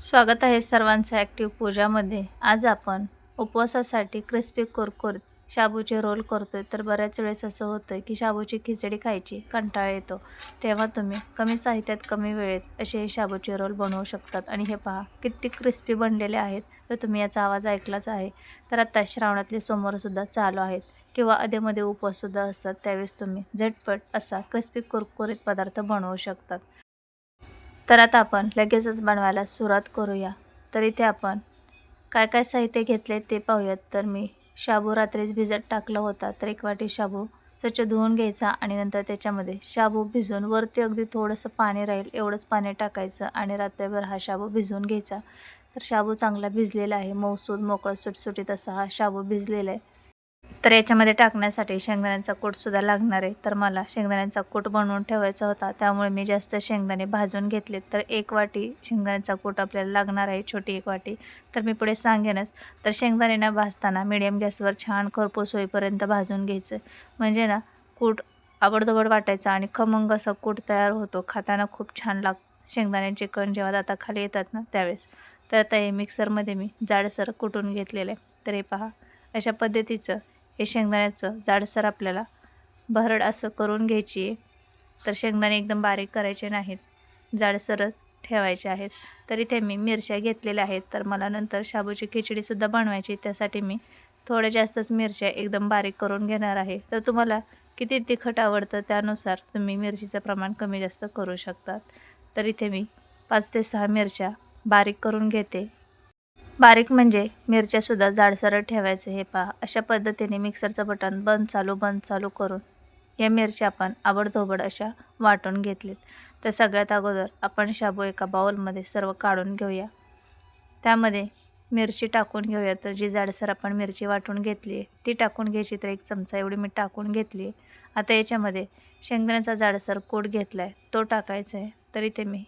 स्वागत आहे सर्वांचं ॲक्टिव्ह पूजामध्ये. आज आपण उपवासासाठी क्रिस्पी कुरकुरीत शाबूचे रोल करतोय. तर बऱ्याच वेळेस असं होतं की शाबूची खिचडी खायची कंटाळा येतो. तेव्हा तुम्ही कमी साहित्यात कमी वेळेत असे हे शाबूचे रोल बनवू शकतात. आणि हे पहा किती क्रिस्पी बनलेले आहेत. तर तुम्ही याचा आवाज ऐकलाच आहे. तर आत्ता श्रावणातले सोमवारसुद्धा चालू आहेत. किंवा अधेमध्ये उपवाससुद्धा असतात. त्यावेळेस तुम्ही झटपट असा क्रिस्पी कुरकुरीत पदार्थ बनवू शकतात. तर आता आपण लगेचच बनवायला सुरुवात करूया. तर इथे आपण काय काय साहित्य घेतले ते पाहूयात. तर मी शाबू रात्रीच भिजत टाकला होता. तर एक वाटी शाबू स्वच्छ धुवून घ्यायचा आणि नंतर त्याच्यामध्ये शाबू भिजवून वरती अगदी थोडंसं पाणी राहील एवढंच पाणी टाकायचं आणि रात्रभर हा शाबू भिजवून घ्यायचा. तर शाबू चांगला भिजलेला आहे. मऊसूद मोकळा सुटसुटीत असा हा शाबू भिजलेला आहे. तर याच्यामध्ये टाकण्यासाठी शेंगदाण्यांचा कूटसुद्धा लागणार आहे. तर मला शेंगदाण्यांचा कूट बनवून ठेवायचा होता. त्यामुळे मी जास्त शेंगदाणे भाजून घेतले तर एक वाटी शेंगदाण्याचा कूट आपल्याला लागणार आहे. छोटी एक वाटी. तर मी पुढे सांगेनच. तर शेंगदाणे ना भाजताना मिडियम गॅसवर छान खरपूस होईपर्यंत भाजून घ्यायचं. म्हणजे ना कूट आवडदोबड वाटायचा आणि खमंग असा कूट तयार होतो. खाताना खूप छान लाग शेंगदाण्यांचे कण जेव्हा आता खाली येतात ना त्यावेळेस. तर आता हे मिक्सरमध्ये मी जाडसर कुटून घेतलेलं आहे. तर हे पहा. अशा पद्धतीचं हे शेंगदाण्याचं जाडसर आपल्याला भरड असं करून घ्यायची आहे. तर शेंगदाणे एकदम बारीक करायचे नाहीत. जाडसरच ठेवायचे आहेत. तर इथे मी मिरच्या घेतलेल्या आहेत. तर मला नंतर शाबूची खिचडीसुद्धा बनवायची त्यासाठी मी थोड्या जास्तच मिरच्या एकदम बारीक करून घेणार आहे. तर तुम्हाला किती तिखट आवडतं त्यानुसार तुम्ही मिरचीचं प्रमाण कमी जास्त करू शकतात. तर इथे मी पाच ते सहा मिरच्या बारीक करून घेते. बारीक म्हणजे मिरच्यासुद्धा जाडसर ठेवायचं हे पहा. अशा पद्धतीने मिक्सरचं बटन बंद चालू बंद चालू करून या मिरच्या आपण आबडधोबड अशा वाटून घेतलीत. तर सगळ्यात अगोदर आपण शाबू एका बाउलमध्ये सर्व काढून घेऊया. त्यामध्ये मिरची टाकून घेऊया. तर जी जाडसर आपण मिरची वाटून घेतली आहे ती टाकून घ्यायची तर एक चमचा एवढी मी टाकून घेतली आहे. आता याच्यामध्ये शेंगदाण्याचा जाडसर कूट घेतला आहे तो टाकायचा आहे. तर इथे मी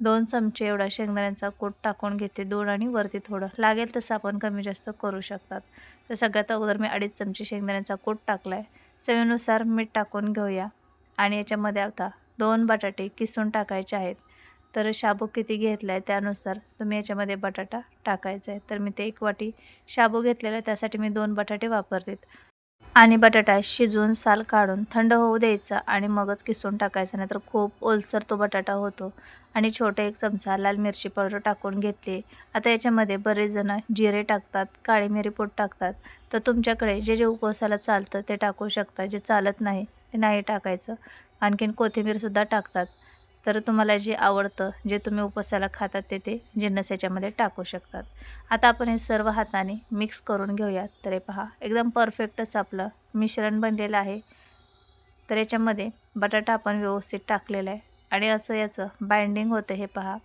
दोन चमचे एवढा शेंगदाण्याचा कूट टाकून घेते दोन आणि वरती थोडं. लागेल तसं आपण कमी जास्त करू शकतात. तर सगळ्यात अगोदर मी अडीच चमचे शेंगदाण्याचा कूट टाकला आहे चवीनुसार मीठ टाकून घेऊया. आणि याच्यामध्ये आता दोन बटाटे किसून टाकायचे आहेत. तर शाबू किती घेतला आहे त्यानुसार तुम्ही याच्यामध्ये बटाटा टाकायचा आहे तर मी ते एक वाटी शाबू घेतलेला आहे त्यासाठी मी दोन बटाटे वापरलेत. आणि बटाटा शिजवून साल काढून थंड होऊ द्यायचा आणि मगच किसून टाकायचा नाहीतर खूप ओलसर तो बटाटा होतो. आणि छोटे एक चमचा लाल मिरची पावडर टाकून घेतली. आता याच्यामध्ये बरेच जण जिरे टाकतात काळी मिरी पोट टाकतात. तर तुमच्याकडे जे जे उपवासाला चालतं ते टाकू शकता जे चालत नाही ते नाही टाकायचं. आणखीन कोथिंबीरसुद्धा टाकतात. तर तुम्हाला जे आवडतं जे तुम्ही उपवासाला खातात ते ते जिन्नस याच्यामध्ये टाकू शकतात. आता आपण हे सर्व हाताने मिक्स करून घेऊयात तर हे पहा एकदम परफेक्टच आपलं मिश्रण बनलेलं आहे. तर याच्यामध्ये बटाटा आपण व्यवस्थित टाकलेला आहे. आणि असं याचं बाइंडिंग होतं हे पहा.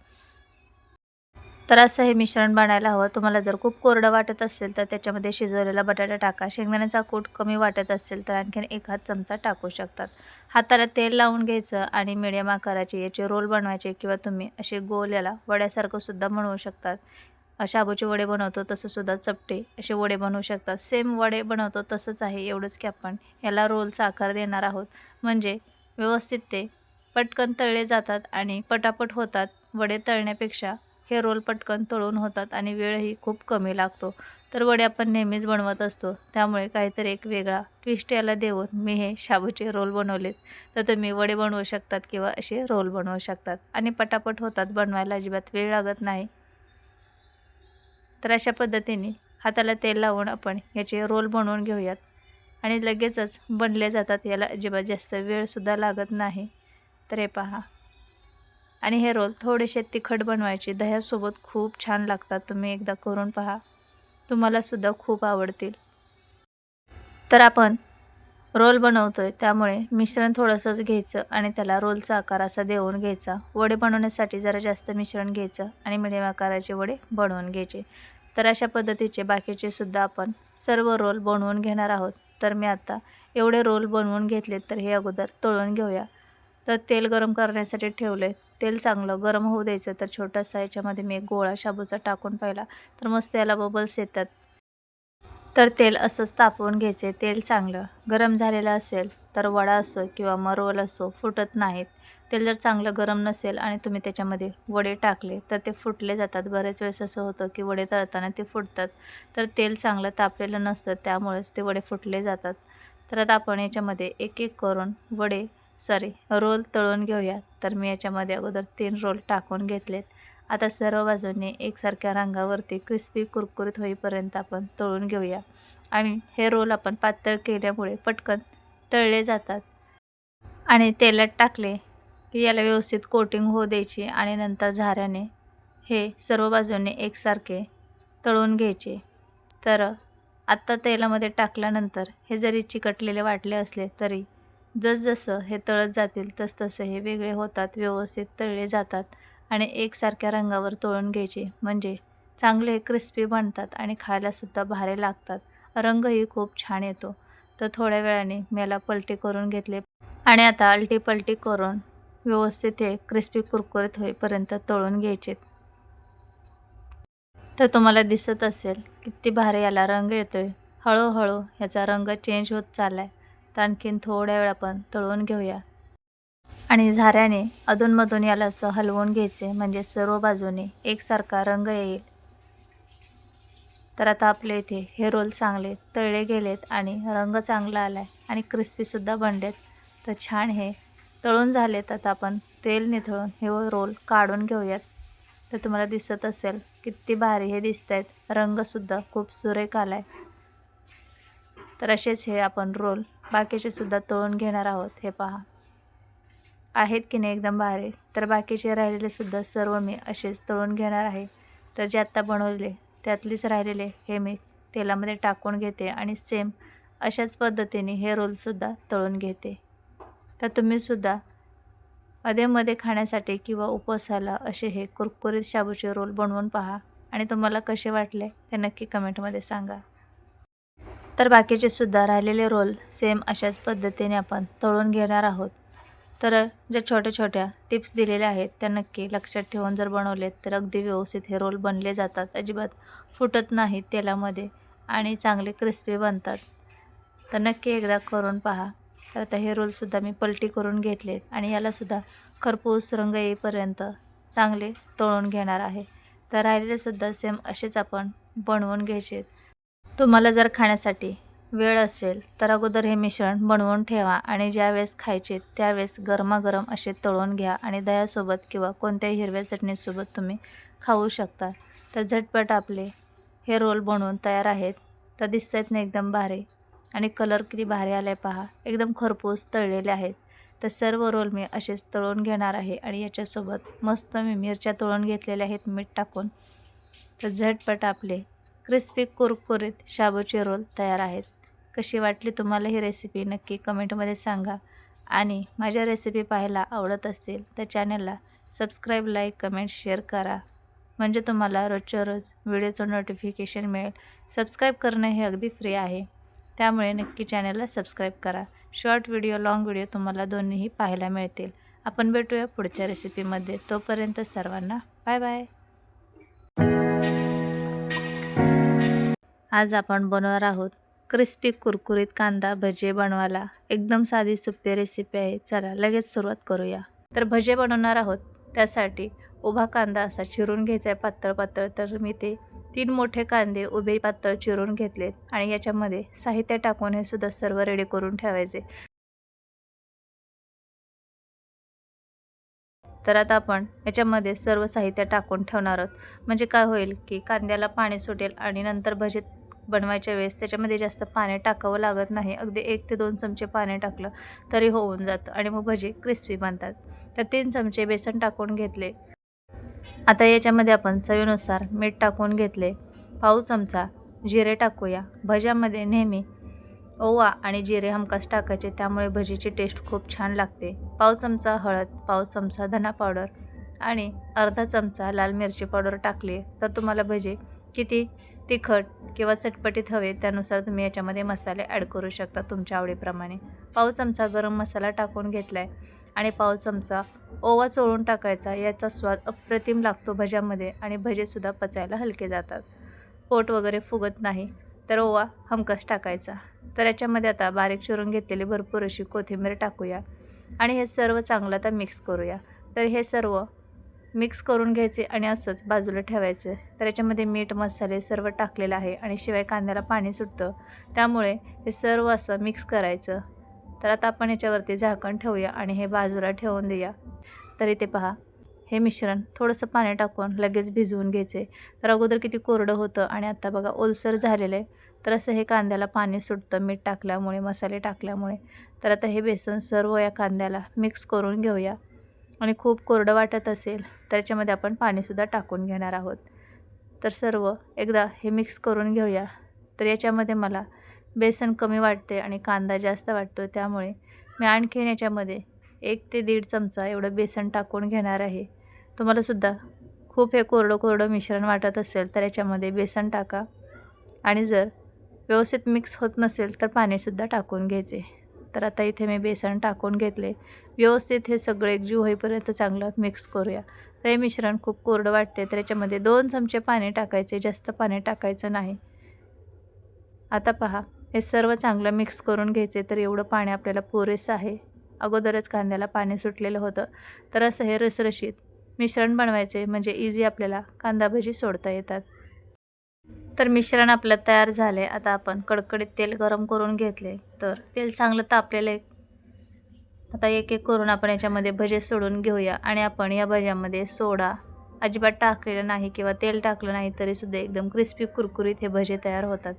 तर असं हे मिश्रण बनायला हवं. तुम्हाला जर खूप कोरडं वाटत असेल तर त्याच्यामध्ये शिजवलेला बटाटा टाका. शेंगदाण्याचा कूट कमी वाटत असेल तर आणखीन एक हात चमचा टाकू शकतात. हाताला तेल लावून घ्यायचं आणि मिडियम आकाराचे याचे रोल बनवायचे किंवा तुम्ही असे गोल याला वड्यासारखं सुद्धा बनवू शकतात. शाबूचे वडे बनवतो तसंसुद्धा चपटे असे वडे बनवू शकतात. सेम वडे बनवतो तसंच आहे एवढंच की आपण याला रोलचा आकार देणार आहोत. म्हणजे व्यवस्थित ते पटकन तळले जातात आणि पटापट होतात. वडे तळण्यापेक्षा हे रोल पटकन तळून होतात आणि वेळही खूप कमी लागतो. तर वडे आपण नेहमीच बनवत असतो. त्यामुळे काहीतरी एक वेगळा ट्विस्ट याला देऊन मी हे शाबूचे रोल बनवलेत. तर तुम्ही वडे बनवू शकतात किंवा असे रोल बनवू शकतात. आणि पटापट होतात बनवायला अजिबात वेळ लागत नाही. तर अशा पद्धतीने हाताला तेल लावून आपण याचे रोल बनवून घेऊयात. आणि लगेचच बनले जातात याला अजिबात जास्त वेळसुद्धा लागत नाही. तर हे पहा. आणि हे रोल थोडेसे तिखट बनवायचे. दह्यासोबत खूप छान लागतात. तुम्ही एकदा करून पहा. तुम्हालासुद्धा खूप आवडतील. तर आपण रोल बनवतो आहे त्यामुळे मिश्रण थोडंसंच घ्यायचं आणि त्याला रोलचा आकार असा देऊन घ्यायचा. वडे बनवण्यासाठी जरा जास्त मिश्रण घ्यायचं आणि मिडियम आकाराचे वडे बनवून घ्यायचे. तर अशा पद्धतीचे बाकीचे सुद्धा आपण सर्व रोल बनवून घेणार आहोत. तर मी आता एवढे रोल बनवून घेतले तर हे अगोदर तळून घेऊया. तर तेल गरम करण्यासाठी ठेवले तेल चांगलं गरम होऊ द्यायचं तर छोटासा याच्यामध्ये मी एक गोळा शाबूचा टाकून पाहिला तर मस्त याला बबल्स येतात. तर तेल असंच तापवून घ्यायचे तेल चांगलं. गरम झालेलं असेल तर वडा असो किंवा मग रोल असो फुटत नाहीत. तेल जर चांगलं गरम नसेल आणि तुम्ही त्याच्यामध्ये वडे टाकले तर ते फुटले जातात. बरेच वेळेस असं होतं की वडे तळताना ते फुटतात. तर तेल चांगलं तापलेलं नसतं त्यामुळेच ते वडे फुटले जातात. तर आता आपण याच्यामध्ये एक एक करून वडे सॉरी रोल तळून घेऊया. तर मी याच्यामध्ये अगोदर तीन रोल टाकून घेतलेत. आता सर्व बाजूने एकसारख्या रंगावरती क्रिस्पी कुरकुरीत होईपर्यंत आपण तळून घेऊया. आणि हे रोल आपण पातळ केल्यामुळे पटकन तळले जातात. आणि तेलात टाकले की याला व्यवस्थित कोटिंग होऊ द्यायची आणि नंतर झाऱ्याने हे सर्व बाजूने एकसारखे तळून घ्यायचे. तर आत्ता तेलामध्ये टाकल्यानंतर हे जरी चिकटलेले वाटले असले तरी जसजसं हे तळत जातील तसतसं हे वेगळे होतात व्यवस्थित तळले जातात आणि एकसारख्या रंगावर तळून घ्यायचे. म्हणजे चांगले क्रिस्पी बनतात आणि खायलासुद्धा भारे लागतात. रंगही खूप छान येतो. तर थोड्या वेळाने मी याला पलटी करून घेतले. आणि आता अलटी पलटी करून व्यवस्थित हे क्रिस्पी कुरकुरीत होईपर्यंत तळून घ्यायचे. तर तुम्हाला दिसत असेल किती भारी याला रंग येतोय. हळूहळू ह्याचा रंग चेंज होत चालला आहे तर आणखीन थोड्या वेळ आपण तळून घेऊया. आणि झाऱ्याने अधूनमधून याला असं हलवून घ्यायचे म्हणजे सर्व बाजूने एकसारखा रंग येईल. तर आता आपल्या इथे हे रोल चांगले तळले गेलेत आणि रंग चांगला आला आहे आणि क्रिस्पीसुद्धा बनलेत. तर छान हे. तळून झालेत आता आपण तेल निथळून हे रोल काढून घेऊयात. तर तुम्हाला दिसत असेल किती भारी हे दिसत आहेत रंगसुद्धा खूप सुरेख आला आहे तर असेच हे आपण रोल बाकीचे सुद्धा तळून घेणार आहोत हे पहा. आहेत की नाही एकदम भारी तर बाकीचे राहिलेले सुद्धा सर्व मी असेच तळून घेणार आहे. तर जे आत्ता बनवले त्यातलीच राहिलेले हे मी तेलामध्ये टाकून घेते आणि सेम अशाच पद्धतीने हे रोलसुद्धा तळून घेते. तर तुम्हीसुद्धा अधेमध्ये खाण्यासाठी किंवा उपवासाला असे हे कुरकुरीत शाबूचे रोल बनवून पहा आणि तुम्हाला कसे वाटले ते नक्की कमेंटमध्ये सांगा. तर बाकीचे सुद्धा राहिलेले रोल सेम अशाच पद्धतीने आपण तळून घेणार आहोत. तर ज्या छोट्या छोट्या टिप्स दिलेल्या आहेत त्या नक्की लक्षात ठेवून जर बनवलेत तर अगदी व्यवस्थित हे रोल बनले जातात. अजिबात फुटत नाहीत तेलामध्ये आणि चांगले क्रिस्पी बनतात. तर नक्की एकदा करून पहा. तर आता हे रोलसुद्धा मी पलटी करून घेतलेत आणि यालासुद्धा खरपूस रंग येईपर्यंत चांगले तळून घेणार आहे. तर राहिलेलेसुद्धा सेम असेच आपण बनवून घ्यायचे तुम्हाला जर खाण्यासाठी वेळ असेल तर अगोदर हे मिश्रण बनवून ठेवा आणि ज्यावेळेस खायचे त्यावेळेस गरमागरम असे तळून घ्या आणि दह्यासोबत किंवा कोणत्याही हिरव्या चटणीसोबत तुम्ही खाऊ शकता. तर झटपट आपले हे रोल बनवून तयार आहेत. तर दिसत आहेत ना एकदम भारी आणि कलर किती भारी आला आहे पहा. एकदम खरपूस तळलेले आहेत. तर सर्व रोल मी असेच तळून घेणार आहे आणि याच्यासोबत मस्त मी मिरच्या तळून घेतलेल्या आहेत मीठ टाकून. तर झटपट आपले क्रिस्पी कुरकुरीत शाबूचे रोल तयार आहेत. कशी वाटली तुम्हाला ही रेसिपी नक्की कमेंटमध्ये सांगा. आणि माझ्या रेसिपी पाहायला आवडत असतील तर चॅनलला सबस्क्राईब लाईक कमेंट शेअर करा. म्हणजे तुम्हाला रोजच्या रोज व्हिडिओचं नोटिफिकेशन मिळेल. सबस्क्राईब करणं हे अगदी फ्री आहे. त्यामुळे नक्की चॅनलला सबस्क्राईब करा. शॉर्ट व्हिडिओ लाँग व्हिडिओ तुम्हाला दोन्हीही पाहायला मिळतील. आपण भेटूया पुढच्या रेसिपीमध्ये तोपर्यंत सर्वांना बाय बाय आज आपण बनवणार आहोत क्रिस्पी कुरकुरीत कांदा भजे बनवायला. एकदम साधी सोपी रेसिपी आहे. चला लगेच सुरुवात करूया. तर भजे बनवणार आहोत. त्यासाठी उभा कांदा असा चिरून घ्यायचा आहे पातळ पातळ. तर मी ते तीन मोठे कांदे उभे पातळ चिरून घेतलेत आणि याच्यामध्ये साहित्य टाकून हे सुद्धा सर्व रेडी करून ठेवायचे. तर आता आपण याच्यामध्ये सर्व साहित्य टाकून ठेवणार आहोत. म्हणजे काय होईल की कांद्याला पाणी सुटेल आणि नंतर भजे बनवायच्या वेळेस त्याच्यामध्ये जास्त पाणी टाकावं लागत नाही. अगदी एक ते दोन चमचे पाणी टाकलं तरी होऊन जातं. आणि मग भजी क्रिस्पी बनतात. तर तीन चमचे बेसन टाकून घेतले. आता याच्यामध्ये आपण चवीनुसार मीठ टाकून घेतले. पाऊ चमचा जिरे टाकूया. भज्यामध्ये नेहमी ओवा आणि जिरे हमखास टाकायचे. त्यामुळे भजीची टेस्ट खूप छान लागते. पाव चमचा हळद पाव चमचा धना पावडर आणि अर्धा चमचा लाल मिरची पावडर टाकली. तर तुम्हाला भजी किती तिखट किंवा चटपटीत हवे त्यानुसार तुम्ही याच्यामध्ये मसाले ॲड करू शकता तुमच्या आवडीप्रमाणे. पाव चमचा गरम मसाला टाकून घेतला आहे आणि पाव चमचा ओवा चोळून टाकायचा याचा स्वाद अप्रतिम लागतो भज्यामध्ये आणि भजेसुद्धा पचायला हलके जातात. पोट वगैरे फुगत नाही तर ओवा हमकस टाकायचा. तर याच्यामध्ये आता बारीक चिरून घेतलेली भरपूर अशी कोथिंबीर टाकूया आणि हे सर्व चांगलं आता मिक्स करूया. तर हे सर्व मिक्स करून घ्यायचे आणि असंच बाजूला ठेवायचं. तर याच्यामध्ये मीठ मसाले सर्व टाकलेलं आहे आणि शिवाय कांद्याला पाणी सुटतं. त्यामुळे हे सर्व असं मिक्स करायचं. तर आता आपण याच्यावरती झाकण ठेवूया आणि हे बाजूला ठेवून देऊया. तर इथे पहा हे मिश्रण थोडंसं पाणी टाकून लगेच भिजवून घ्यायचे. तर अगोदर किती कोरडं होतं आणि आता बघा ओलसर झालेलं आहे. तर असं हे कांद्याला पाणी सुटतं मीठ टाकल्यामुळे मसाले टाकल्यामुळे. तर आता हे बेसन सर्व या कांद्याला मिक्स करून घेऊया. आणि खूप कोरडं वाटत असेल तर याच्यामध्ये आपण पाणीसुद्धा टाकून घेणार आहोत. तर सर्व एकदा हे मिक्स करून घेऊया. तर याच्यामध्ये मला बेसन कमी वाटते आणि कांदा जास्त वाटतो त्यामुळे मी आणखीन याच्यामध्ये एक ते दीड चमचा एवढं बेसन टाकून घेणार आहे. तुम्हालासुद्धा खूप हे कोरडं कोरडं मिश्रण वाटत असेल तर याच्यामध्ये बेसन टाका. आणि जर व्यवस्थित मिक्स होत नसेल तर पाणीसुद्धा टाकून घ्यायचे. तर आता इथे मी बेसन टाकून घेतले. व्यवस्थित हे सगळं एकजीव होईपर्यंत चांगलं मिक्स करूया. तर हे मिश्रण खूप कोरडं वाटते तर याच्यामध्ये दोन चमचे पाणी टाकायचे जास्त पाणी टाकायचं नाही. आता पहा हे सर्व चांगलं मिक्स करून घ्यायचे तर एवढं पाणी आपल्याला पुरेसं आहे. अगोदरच कांद्याला पाणी सुटलेलं होतं. तर असं हे रसरशीत मिश्रण बनवायचे म्हणजे इझी आपल्याला कांदा भजी सोडता येतात. तर मिश्रण आपलं तयार झाले. आता आपण कडकडीत तेल गरम करून घेतले. तर तेल चांगलं तापलेलं आहे. आता एक एक करून आपण याच्यामध्ये भजे सोडून घेऊया. आणि आपण या भज्यामध्ये सोडा. अजिबात टाकलेलं नाही किंवा तेल टाकलं नाही तरीसुद्धा एकदम क्रिस्पी कुरकुरीत हे भजे तयार होतात.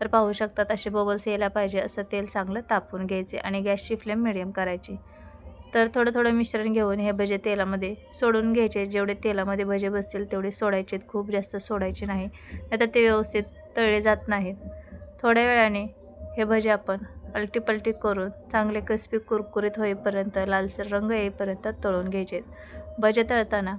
तर पाहू शकतात असे बबल्स यायला पाहिजे असं तेल चांगलं तापून घ्यायचे आणि गॅसची फ्लेम मिडियम करायची. तर थोडं थोडं मिश्रण घेऊन हे भजे तेलामध्ये सोडून घ्यायचे. जेवढे तेलामध्ये भजे बसतील तेवढे सोडायचे खूप जास्त सोडायचे नाही. नाहीतर ते व्यवस्थित तळले जात नाहीत. थोड्या वेळाने हे भजे आपण अलटीपलटी करून चांगले क्रिस्पी कुरकुरीत होईपर्यंत लालसर रंग येईपर्यंत तळून घ्यायचे भजे तळताना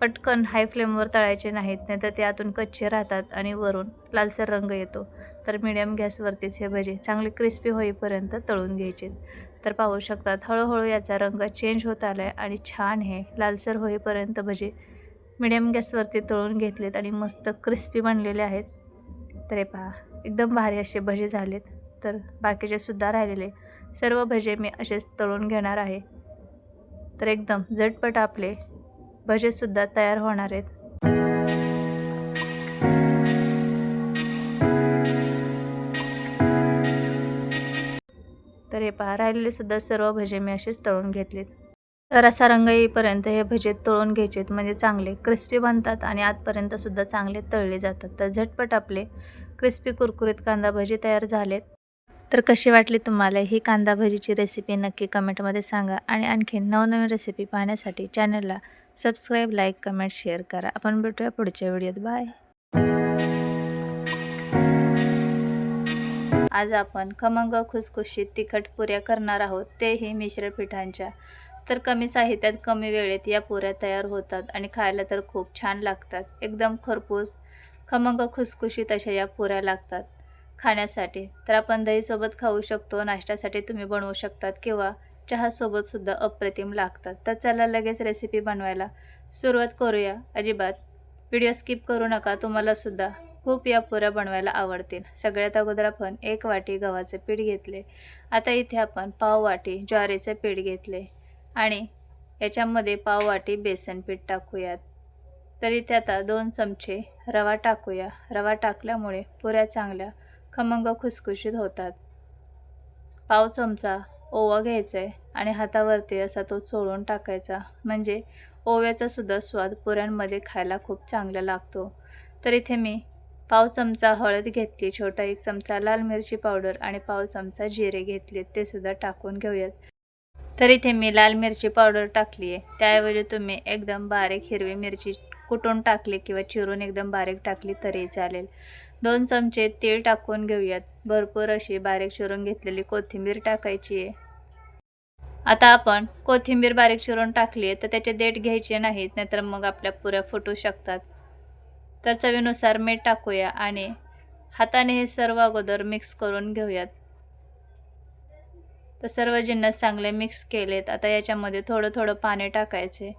पटकन हाय फ्लेमवर तळायचे नाहीत. नाहीतर ते आतून कच्चे राहतात आणि वरून लालसर रंग येतो. तर मिडियम गॅसवरतीच हे भजे चांगले क्रिस्पी होईपर्यंत तळून घ्यायचे तर पाहू शकतात. हळूहळू याचा रंग चेंज होत आला आहे आणि छान हे लालसर होईपर्यंत भजे मिडियम गॅसवरती तळून घेतलेत आणि मस्त क्रिस्पी बनलेले आहेत. तर हे पहा एकदम भारी असे भजे झालेत. तर बाकीचे सुद्धा राहिलेले. सर्व भजे मी असेच तळून घेणार आहे. तर एकदम झटपट आपले भजेसुद्धा तयार होणार आहेत. तर हे पहा राहिलेलेसुद्धा सर्व भजे मी असेच तळून घेतलेत. तर असा रंग येईपर्यंत हे भजे तळून घ्यायचेत म्हणजे चांगले क्रिस्पी बनतात आणि आतपर्यंतसुद्धा चांगले तळले जातात. तर झटपट आपले क्रिस्पी कुरकुरीत कांदा भजी तयार झालेत. तर कशी वाटली तुम्हाला ही कांदा भजीची रेसिपी नक्की कमेंटमध्ये सांगा आणि आणखीन नवनवीन रेसिपी पाहण्यासाठी चॅनलला सबस्क्राईब लाईक कमेंट शेअर करा. आपण भेटूया पुढच्या व्हिडिओत. बाय. आज आपण खमंग खुसखुशीत तिखट पुऱ्या करणार आहोत तेही मिश्र पिठांच्या. तर कमी साहित्यात कमी वेळेत या पुऱ्या तयार होतात आणि खायला तर खूप छान लागतात. एकदम खरपूस खमंग खुसखुशीत अशा या पुऱ्या लागतात. खाण्यासाठी तर आपण दहीसोबत खाऊ शकतो नाश्त्यासाठी तुम्ही बनवू शकतात किंवा चहासोबतसुद्धा अप्रतिम लागतात. तर चला लगेच रेसिपी बनवायला सुरुवात करूया. अजिबात. व्हिडिओ स्किप करू नका तुम्हालासुद्धा खूप या पुऱ्या बनवायला आवडतील. सगळ्यात अगोदर आपण एक वाटी गव्हाचे पीठ घेतले. आता इथे आपण पाव वाटी ज्वारीचे पीठ घेतले. आणि याच्यामध्ये पाव वाटी बेसन पीठ टाकूयात. तर इथे आता दोन चमचे रवा टाकूया. रवा टाकल्यामुळे पुऱ्या चांगल्या खमंग खुसखुशीत होतात. पाव चमचा ओवा घ्यायचा आहे आणि हातावरती असा तो चोळून टाकायचा. म्हणजे ओव्याचासुद्धा स्वाद पुऱ्यांमध्ये खायला खूप चांगला लागतो. तर इथे मी पाव चमचा हळद घेतली छोटा एक चमचा लाल मिरची पावडर आणि पाव चमचा जिरे घेतले ते सुद्धा टाकून घेऊयात. तर इथे मी लाल मिरची पावडर टाकली आहे. त्याऐवजी तुम्ही एकदम बारीक हिरवी मिरची कुटून टाकली किंवा चिरून एकदम बारीक टाकली तरी चालेल. दोन चमचे तेल टाकून घेऊयात. भरपूर अशी बारीक चिरून घेतलेली कोथिंबीर टाकायची आहे. आता आपण कोथिंबीर बारीक चिरून टाकली आहे तर त्याचे देठ घ्यायचे नाहीत नाहीतर मग आपल्या पुऱ्या फुटू शकतात. तर चवीनुसार मीठ टाकूया आणि हाताने हे सर्व अगोदर मिक्स करून घेऊयात. तर सर्व जिन्नस चांगले मिक्स केलेत. आता याच्यामध्ये थोडं थोडं पाणी टाकायचे.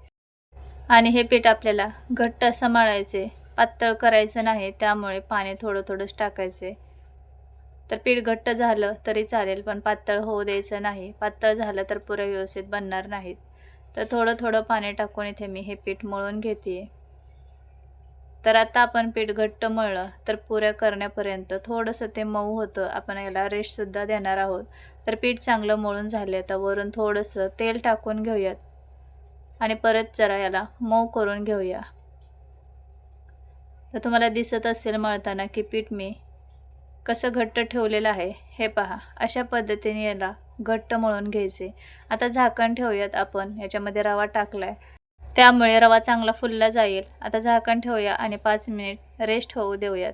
आणि हे पीठ आपल्याला घट्ट असं मळायचे पातळ करायचं नाही त्यामुळे पाणी थोडं थोडंच टाकायचे. तर पीठ घट्ट झालं तरी चालेल पण पातळ होऊ द्यायचं नाही. पातळ झालं तर पुऱ्या व्यवस्थित बनणार नाहीत. तर थोडं थोडं पाणी टाकून इथे मी हे पीठ मळून घेते. तर आता आपण पीठ घट्ट मळलं तर पुऱ्या करण्यापर्यंत थोडंसं ते मऊ होतं. आपण याला रेस्टसुद्धा देणार आहोत. तर पीठ चांगलं मळून झाले आता. वरून थोडंसं तेल टाकून घेऊयात. आणि परत जरा याला मऊ करून घेऊया. तर तुम्हाला दिसत असेल मळताना की पीठ मी कसं घट्ट ठेवलेलं आहे. हे पहा. अशा पद्धतीने याला घट्ट मळून घ्यायचे. आता झाकण ठेवूयात आपण. याच्यामध्ये रवा टाकलाय. त्यामुळे रवा चांगला फुलला जाईल. आता झाकण ठेवूया आणि पाच मिनिट रेस्ट होऊ देऊयात.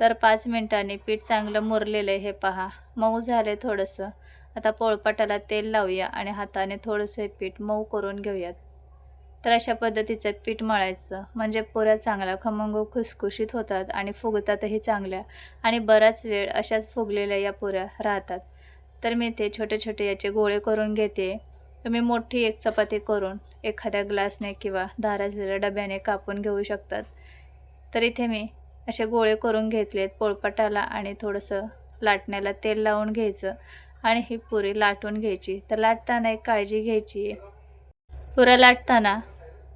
तर पाच मिनिटांनी पीठ चांगलं मुरलेलं आहे हे पहा. मऊ झालं थोडंसं. आता पोळपाटाला तेल लावूया आणि हाताने थोडंसं हे पीठ मऊ करून घेऊयात. तर अशा पद्धतीचं पीठ मळायचं. म्हणजे पुऱ्या चांगल्या खमंग खुसखुशीत होतात आणि फुगतातही चांगल्या. आणि बराच वेळ अशाच फुगलेल्या या पुऱ्या राहतात. तर मी ते छोटे छोटे याचे गोळे करून घेते. तुम्ही मोठी एक चपाती करून एखाद्या ग्लासने किंवा धाराजलेल्या डब्याने कापून घेऊ शकतात. तर इथे मी असे गोळे करून घेतलेत पोळपाटाला आणि थोडंसं लाटण्याला तेल लावून घ्यायचं आणि ही पुरी लाटून घ्यायची. तर लाटताना एक काळजी घ्यायची. पुऱ्या लाटताना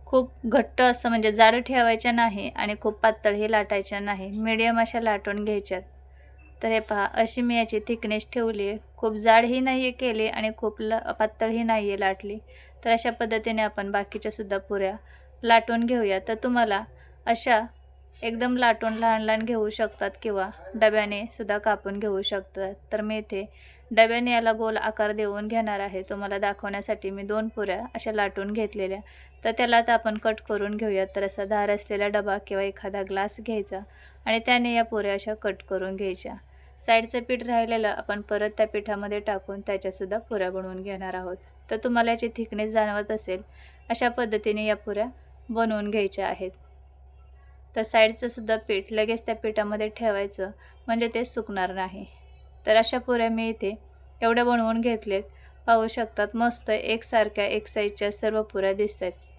खूप घट्ट असं म्हणजे जाड ठेवायच्या नाही आणि खूप पातळही लाटायच्या नाही. मिडियम अशा लाटून घ्यायच्यात. तर हे पहा अशी मी याची थिकनेस ठेवली आहे खूप जाडही नाही आहे केली आणि खूप ल पातळही नाही आहे लाटली. तर अशा पद्धतीने आपण बाकीच्या सुद्धा पुऱ्या लाटून घेऊया. तर तुम्हाला अशा एकदम लाटून लहान लहान घेऊ शकतात किंवा डब्याने सुद्धा कापून घेऊ शकतात. तर मी इथे डब्याने याला गोल आकार देऊन घेणार आहे. तुम्हाला दाखवण्यासाठी मी दोन पुऱ्या अशा लाटून घेतलेल्या. तर त्याला आता आपण कट करून घेऊया तर असा धार असलेला डबा किंवा एखादा ग्लास घ्यायचा आणि त्याने या पुऱ्या अशा कट करून घ्यायच्या. साईडचं पीठ राहिलेलं आपण परत त्या पिठामध्ये टाकून त्याच्यासुद्धा पुऱ्या बनवून घेणार आहोत. तर तुम्हाला याची थिकनेस जाणवत असेल अशा पद्धतीने या पुऱ्या बनवून घ्यायच्या आहेत. तर साईडचंसुद्धा पीठ लगेच त्या पिठामध्ये ठेवायचं म्हणजे ते सुकणार नाही. तर अशा पुऱ्या मी इथे एवढ्या बनवून घेतलेत. पाहू शकतात मस्त एकसारख्या एक साईजच्या सर्व पुऱ्या दिसत आहेत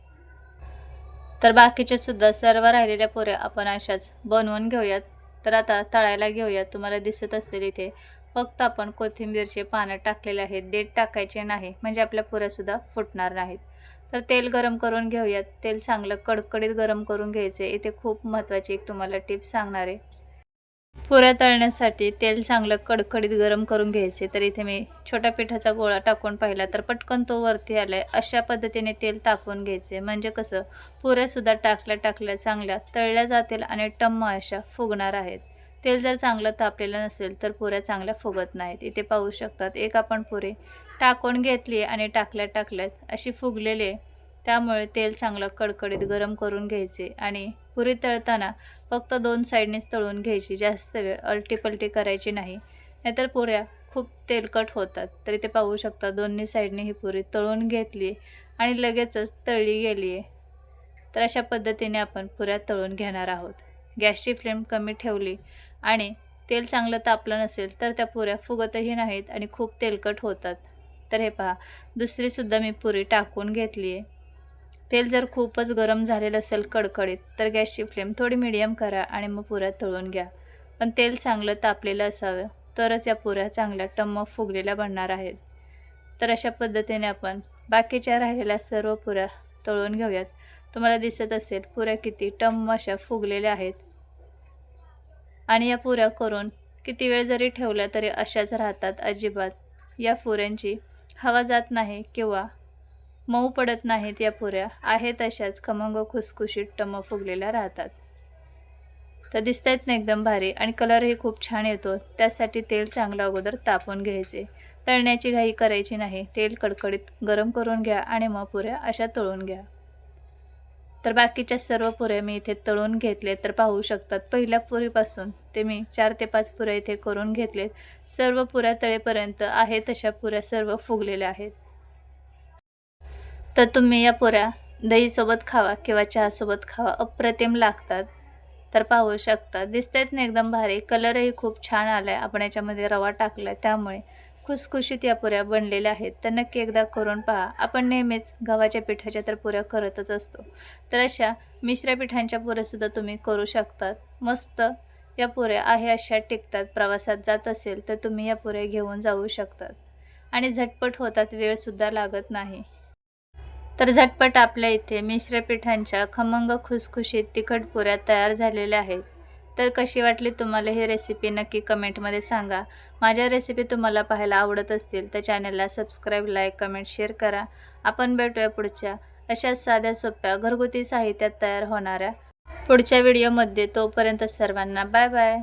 तर बाकीच्यासुद्धा सर्व राहिलेल्या पुऱ्या आपण अशाच बनवून घेऊयात. तर आता तळायला घेऊयात तुम्हाला दिसत असेल इथे. फक्त आपण कोथिंबीरचे पानं टाकलेले आहेत देठ टाकायचे नाही म्हणजे आपल्या पुऱ्यासुद्धा फुटणार नाहीत. तर तेल गरम करून घेऊयात तेल चांगलं कडकडीत गरम करून घ्यायचे इथे खूप महत्त्वाची एक तुम्हाला टिप सांगणार आहे. पुऱ्या तळण्यासाठी तेल चांगलं कडकडीत गरम करून घ्यायचे. तर इथे मी छोट्या पिठाचा गोळा टाकून पाहिला तर पटकन तो वरती आलाय. अशा पद्धतीने तेल तापवून घ्यायचे. म्हणजे कसं? पुऱ्यासुद्धा टाकल्या टाकल्या चांगल्या तळल्या जातील आणि टम्म अशा फुगणार आहेत. तेल जर चांगलं तापलेलं नसेल तर पुऱ्या चांगल्या फुगत नाहीत. इथे पाहू शकतात एक आपण पुरे टाकून घेतली आणि टाकल्या टाकल्यात अशी फुगलेले त्यामुळे तेल चांगलं कडकडीत गरम करून घ्यायचे आणि पुरी तळताना फक्त दोन साईडनेच तळून घ्यायची जास्त वेळ अलटीपलटी करायची नाही. नाहीतर पुऱ्या खूप तेलकट होतात. तरी ते पाहू शकता दोन्ही साईडने ही पुरी तळून घेतली आणि लगेचच तळली गेली आहे तर अशा पद्धतीने आपण पुऱ्या तळून घेणार आहोत. गॅसची फ्लेम कमी ठेवली आणि तेल चांगलं तापलं नसेल तर त्या पुऱ्या फुगतही नाहीत आणि खूप तेलकट होतात. तर हे पहा दुसरीसुद्धा मी पुरी टाकून घेतली आहे तेल जर खूपच गरम झालेलं असेल कडकडीत तर गॅसची फ्लेम थोडी मिडियम करा आणि मग पुऱ्या तळून घ्या. पण तेल चांगलं तापलेलं असावं तरच या पुऱ्या चांगल्या टम्म फुगलेल्या बनणार आहेत. तर अशा पद्धतीने आपण बाकीच्या राहिलेल्या सर्व पुऱ्या तळून घेऊयात. तुम्हाला दिसत असेल पुऱ्या किती टम्म अशा फुगलेल्या आहेत. आणि या पुऱ्या करून किती वेळ जरी ठेवल्या तरी अशाच राहतात अजिबात. या पुऱ्यांची हवा जात नाही किंवा मऊ पडत नाहीत या पुऱ्या. आहेत अशाच खमंग खुसखुशीत टम फुगलेल्या राहतात. तर दिसत आहेत ना एकदम भारी आणि कलरही खूप छान येतो. त्यासाठी तेल चांगलं अगोदर तापून घ्यायचे. तळण्याची घाई करायची नाही. तेल कडकडीत गरम करून घ्या आणि मग पुऱ्या अशा तळून घ्या. तर बाकीच्या सर्व पुऱ्या मी इथे तळून घेतले तर पाहू शकतात. पहिल्या पुरीपासून ते मी चार ते पाच पुऱ्या इथे करून घेतले सर्व पुऱ्या तळेपर्यंत आहेत तशा पुऱ्या सर्व फुगलेल्या आहेत. तर तुम्ही या पुऱ्या दहीसोबत खावा किंवा चहासोबत खावा. अप्रतिम लागतात. तर पाहू शकता. दिसतायत ना एकदम भारी. कलरही खूप छान आला आहे आपण याच्यामध्ये रवा टाकला आहे त्यामुळे खुसखुशीत या पुऱ्या बनलेल्या आहेत. तर नक्की एकदा करून पहा. आपण नेहमीच गव्हाच्या पिठाच्या तर पुऱ्या करतच असतो. तर अशा मिश्र पिठांच्या पुऱ्यासुद्धा तुम्ही करू शकतात. मस्त या पुऱ्या आहे अशा टिकतात. प्रवासात जात असेल तर तुम्ही या पुऱ्या घेऊन जाऊ शकतात. आणि झटपट होतात. वेळसुद्धा लागत नाही. तर झटपट आपल्या इथे मिश्र पिठांच्या खमंग खुसखुशीत तिखट पुऱ्या तयार झालेल्या आहेत. तर कशी वाटली तुम्हाला ही रेसिपी नक्की कमेंटमध्ये सांगा. माझ्या रेसिपी तुम्हाला पाहायला आवडत असतील तर चॅनलला सबस्क्राईब लाईक कमेंट शेअर करा. आपण भेटूया पुढच्या अशाच साध्या सोप्या घरगुती साहित्यात तयार होणाऱ्या पुढच्या व्हिडिओमध्ये तोपर्यंत सर्वांना बाय बाय